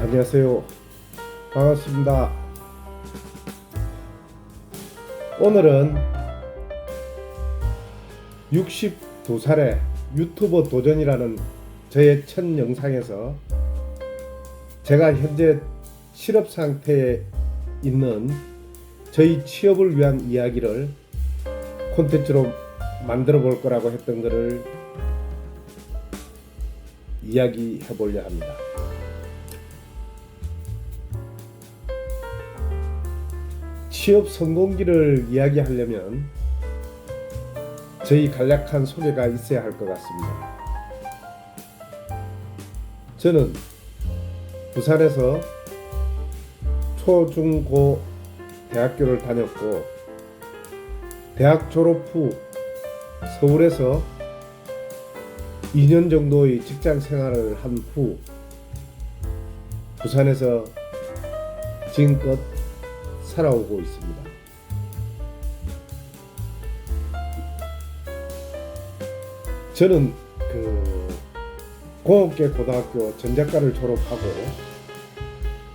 안녕하세요. 반갑습니다. 오늘은 62살의 유튜버 도전이라는 저의 첫 영상에서 제가 현재 실업 상태에 있는 저희 취업을 위한 이야기를 콘텐츠로 만들어 볼 거라고 했던 것을 이야기해 보려 합니다. 취업 성공기를 이야기하려면 저희 간략한 소개가 있어야 할 것 같습니다. 저는 부산에서 초, 중, 고 대학교를 다녔고 대학 졸업 후 서울에서 2년 정도의 직장 생활을 한 후 부산에서 지금껏 살아오고 있습니다. 저는 그 공업계 고등학교 전자과를 졸업하고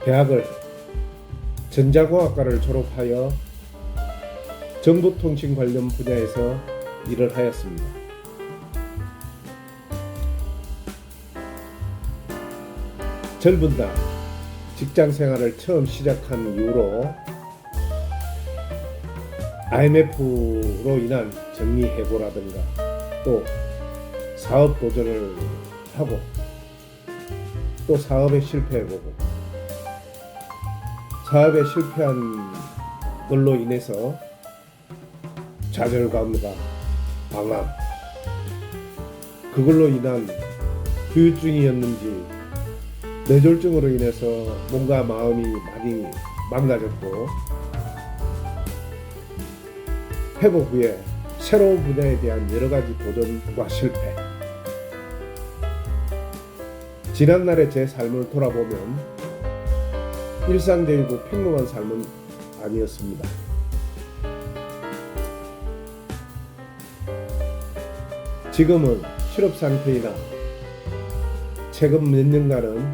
대학을 전자공학과를 졸업하여 정보통신 관련 분야에서 일을 하였습니다. 젊은 날 직장 생활을 처음 시작한 이후로 IMF로 인한 정리 해고라든가 또 사업 도전을 하고 또 사업에 실패해보고 사업에 실패한 걸로 인해서 좌절감과 방황 그걸로 인한 후유증이었는지 뇌졸중으로 인해서 몸과 마음이 많이 망가졌고 회복 후에 새로운 분야에 대한 여러 가지 도전과 실패. 지난날의 제 삶을 돌아보면 일상적이고 평범한 삶은 아니었습니다. 지금은 실업 상태이나 최근 몇 년간은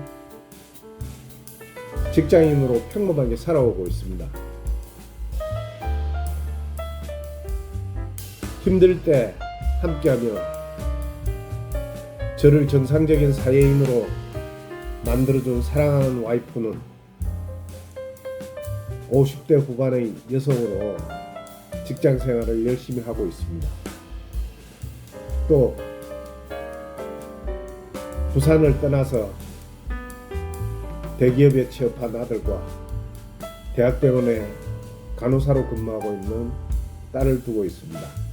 직장인으로 평범하게 살아오고 있습니다. 힘들 때 함께하며 저를 정상적인 사회인으로 만들어준 사랑하는 와이프는 50대 후반의 여성으로 직장 생활을 열심히 하고 있습니다. 또 부산을 떠나서 대기업에 취업한 아들과 대학병원에 간호사로 근무하고 있는 딸을 두고 있습니다.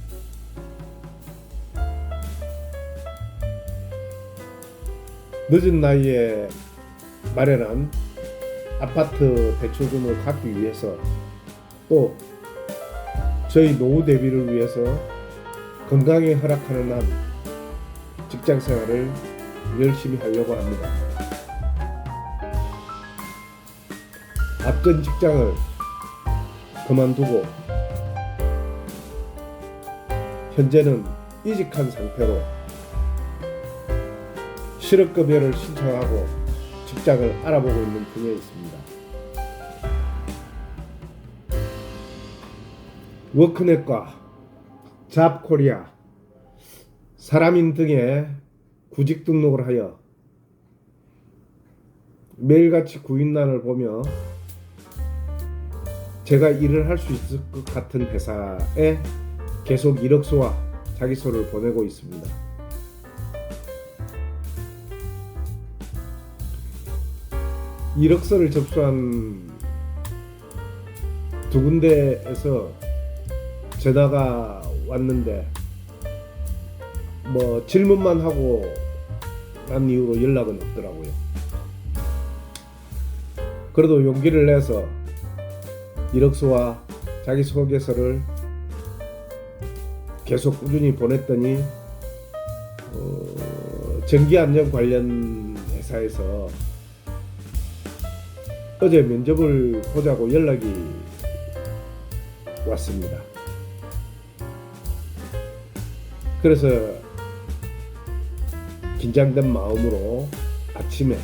늦은 나이에 마련한 아파트 대출금을 갚기 위해서 또 저희 노후 대비를 위해서 건강에 허락하는 한 직장 생활을 열심히 하려고 합니다. 앞전 직장을 그만두고 현재는 이직한 상태로 실업급여를 신청하고 직장을 알아보고 있는 중에 있습니다. 워크넷과 잡코리아, 사람인 등의 구직 등록을 하여 매일같이 구인란을 보며 제가 일을 할 수 있을 것 같은 회사에 계속 이력서와 자기소를 보내고 있습니다. 이력서를 접수한 두 군데에서 전화가 왔는데 뭐 질문만 하고 난 이후로 연락은 없더라고요. 그래도 용기를 내서 이력서와 자기소개서를 계속 꾸준히 보냈더니 어, 전기안전 관련 회사에서 어제 면접을 보자고 연락이 왔습니다. 그래서 긴장된 마음으로 아침에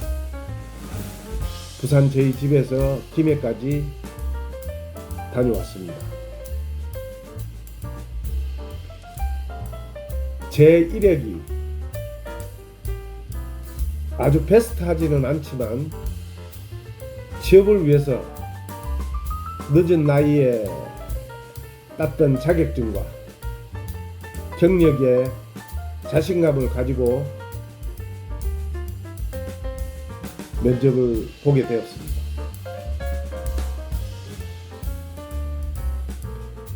부산 저희 집에서 김해까지 다녀왔습니다. 제 1회기 아주 베스트하지는 않지만 취업을 위해서 늦은 나이에 땄던 자격증과 경력에 자신감을 가지고 면접을 보게 되었습니다.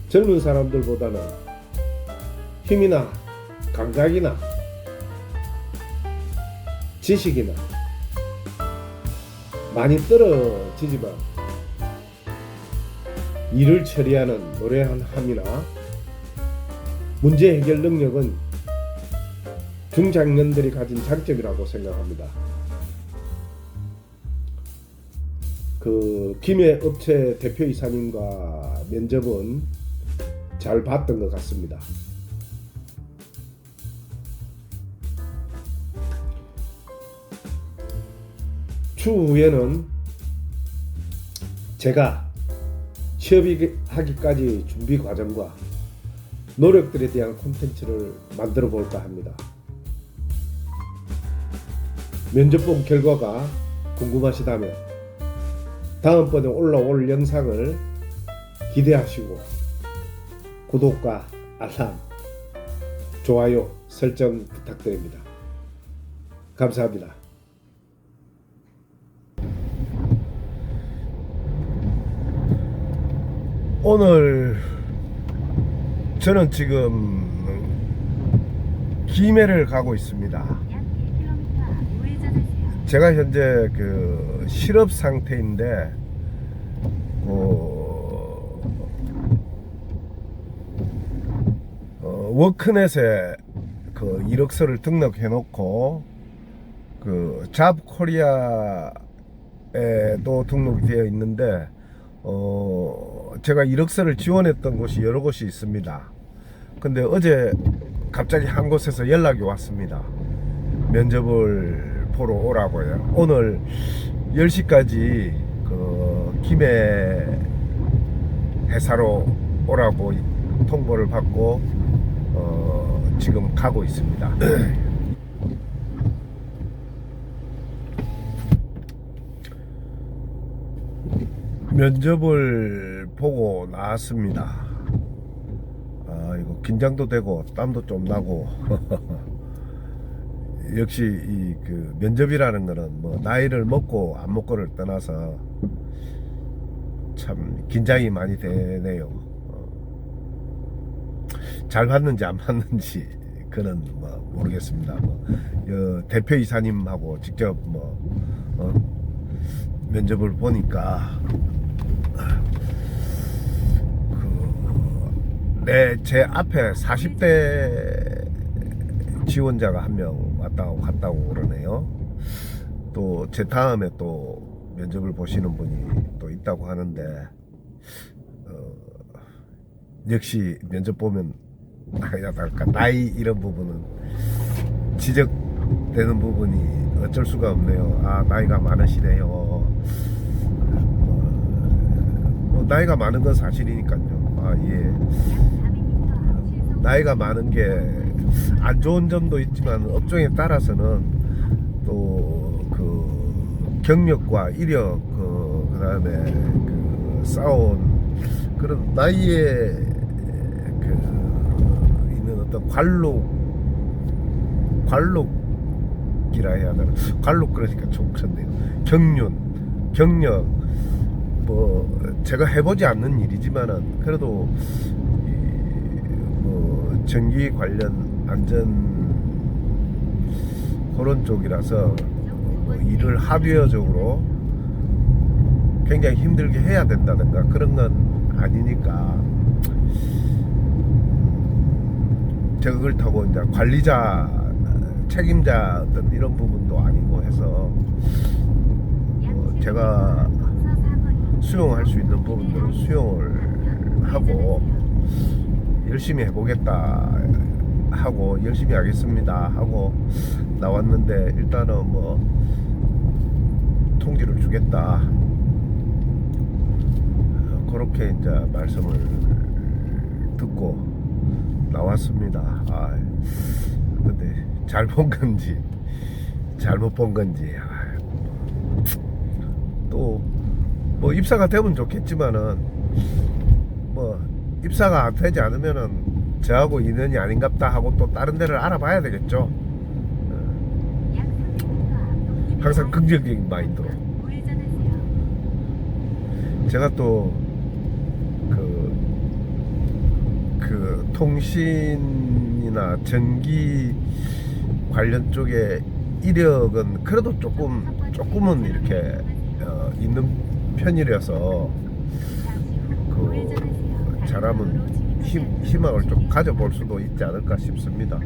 젊은 사람들보다는 힘이나 감각이나 지식이나 많이 떨어지지만 일을 처리하는 노래함이나 문제 해결 능력은 중장년들이 가진 장점이라고 생각합니다. 그 김해 업체 대표이사님과 면접은 잘 봤던 것 같습니다. 추후에는 제가 취업하기까지 준비 과정과 노력들에 대한 콘텐츠를 만들어 볼까 합니다. 면접 본 결과가 궁금하시다면 다음번에 올라올 영상을 기대하시고 구독과 알람, 좋아요 설정 부탁드립니다. 감사합니다. 오늘 저는 지금 김해를 가고 있습니다. 약 1km 우회전하세요. 제가 현재 그 실업 상태인데 어, 어, 워크넷에 그 이력서를 등록해 놓고 그 잡코리아에도 등록이 되어 있는데 어, 제가 이력서를 지원했던 곳이 여러 곳이 있습니다. 근데 어제 갑자기 한 곳에서 연락이 왔습니다. 면접을 보러 오라고요. 오늘 10시까지 그 김해 회사로 오라고 통보를 받고 어, 지금 가고 있습니다. 면접을 보고 나왔습니다. 아, 이거 긴장도 되고 땀도 좀 나고 역시 이 그 면접이라는 거는 뭐 나이를 먹고 안 먹고를 떠나서 참 긴장이 많이 되네요. 어. 잘 받는지 안 받는지 그는 뭐 모르겠습니다. 뭐 여, 대표 이사님하고 직접 뭐 어, 면접을 보니까 그, 내 제 앞에 40대 지원자가 한 명 왔다고 갔다고 그러네요. 또 제 다음에 또 면접을 보시는 분이 또 있다고 하는데 어, 역시 면접 보면 나이랄까 나이 이런 부분은 지적되는 부분이 어쩔 수가 없네요. 아 나이가 많으시네요. 뭐 나이가 많은 건 사실이니까요. 아 예. 약 400m 앞 실속 나이가 많은 게 안 좋은 점도 있지만 업종에 따라서는 또 그 경력과 이력 그 그다음에 그 쌓아온 그런 나이에 그 있는 어떤 관록 관록이라 해야 되나 관록 그러니까 좀 그렇네요 경륜 경력 뭐 제가 해보지 않는 일이지만은 그래도 이뭐 전기 관련 안전 그런 쪽이라서 뭐 일을 하비어적으로 굉장히 힘들게 해야 된다든가 그런 건 아니니까. 제가 그렇다고 이제 관리자 책임자 어떤 이런 부분도 아니고 해서 700m 제가 수용할 수 있는 부분들은 수용을 하고 열심히 해보겠다 하고 열심히 하겠습니다 하고 나왔는데 일단은 뭐 통지를 주겠다. 어, 그렇게 이제 말씀을 듣고 나왔습니다. 아, 근데 잘 본 건지 잘못 본 건지 또 뭐 입사가 되면 좋겠지만은 뭐 입사가 안 되지 않으면은 저하고 인연이 아닌갑다 하고 또 다른 데를 알아봐야 되겠죠. 어, 약 300m 앞 항상 긍정적인 마인드로. 제가 또 그, 그 통신이나 전기 관련 쪽에 이력은 그래도 조금 조금은 이렇게 어, 있는 편이라서 그. 잘하면 힘, 희망을 좀 가져볼 수도 있지 않을까 싶습니다.